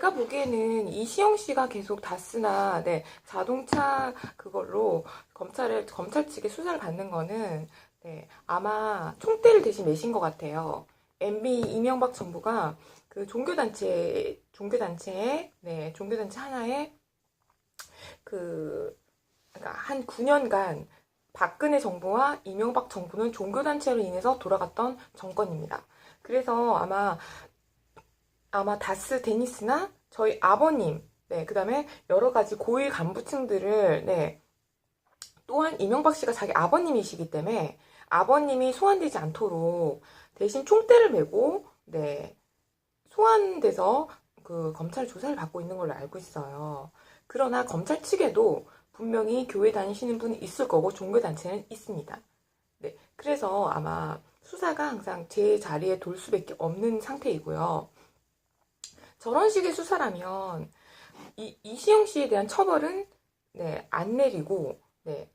제가 보기에는 이시영 씨가 계속 다스나 네, 자동차 그걸로 검찰을 검찰 측에 수사를 받는 거는 네, 아마 총대를 대신 매신 것 같아요. MB 이명박 정부가 그 종교단체 종교단체에 네, 종교단체 하나에 그 그러니까 한 9년간 박근혜 정부와 이명박 정부는 종교단체로 인해서 돌아갔던 정권입니다. 그래서 아마 아마 다스 데니스나 저희 아버님, 네, 그 다음에 여러 가지 고위 간부층들을, 네, 또한 이명박 씨가 자기 아버님이시기 때문에 아버님이 소환되지 않도록 대신 총대를 메고, 네, 소환돼서 그 검찰 조사를 받고 있는 걸로 알고 있어요. 그러나 검찰 측에도 분명히 교회 다니시는 분이 있을 거고 종교단체는 있습니다. 네, 그래서 아마 수사가 항상 제 자리에 돌 수밖에 없는 상태이고요. 저런 식의 수사라면 이, 이시영 씨에 대한 처벌은 네, 안 내리고 네,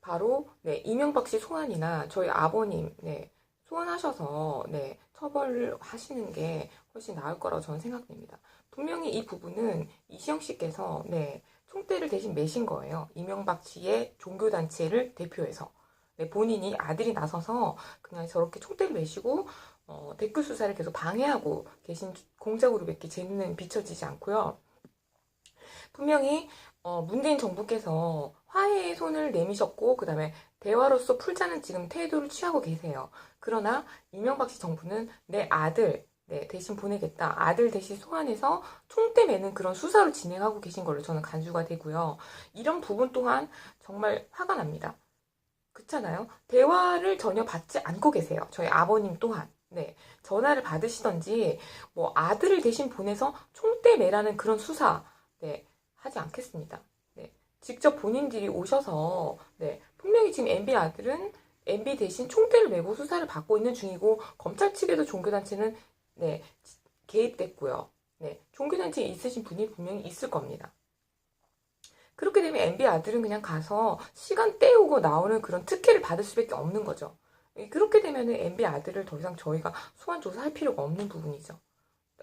바로 네, 이명박 씨 소환이나 저희 아버님 네, 소환하셔서 네, 처벌을 하시는 게 훨씬 나을 거라고 저는 생각됩니다. 분명히 이 부분은 이시영 씨께서 네, 총대를 대신 매신 거예요. 이명박 씨의 종교단체를 대표해서. 네, 본인이 아들이 나서서 그냥 저렇게 총대를 매시고 어, 댓글 수사를 계속 방해하고 계신 공작으로밖에 재능은 비춰지지 않고요. 분명히 어, 문재인 정부께서 화해의 손을 내미셨고 그 다음에 대화로서 풀자는 지금 태도를 취하고 계세요. 그러나 이명박 씨 정부는 내 아들 네, 대신 보내겠다. 아들 대신 소환해서 총대 매는 그런 수사를 진행하고 계신 걸로 저는 간주가 되고요. 이런 부분 또한 정말 화가 납니다. 그렇잖아요. 대화를 전혀 받지 않고 계세요. 저희 아버님 또한. 네, 전화를 받으시던지 뭐 아들을 대신 보내서 총대 매라는 그런 수사 네, 하지 않겠습니다. 네, 직접 본인들이 오셔서 네, 분명히 지금 MB 아들은 MB 대신 총대를 메고 수사를 받고 있는 중이고 검찰 측에도 종교단체는 네, 개입됐고요. 네, 종교단체에 있으신 분이 분명히 있을 겁니다. 그렇게 되면 MB 아들은 그냥 가서 시간 때우고 나오는 그런 특혜를 받을 수밖에 없는 거죠. 예, 그렇게 되면은 MB 아들을 더 이상 저희가 소환 조사할 필요가 없는 부분이죠.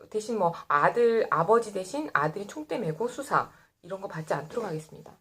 대신 뭐 아들 아버지 대신 아들이 총대 메고 수사 이런 거 받지 않도록 하겠습니다.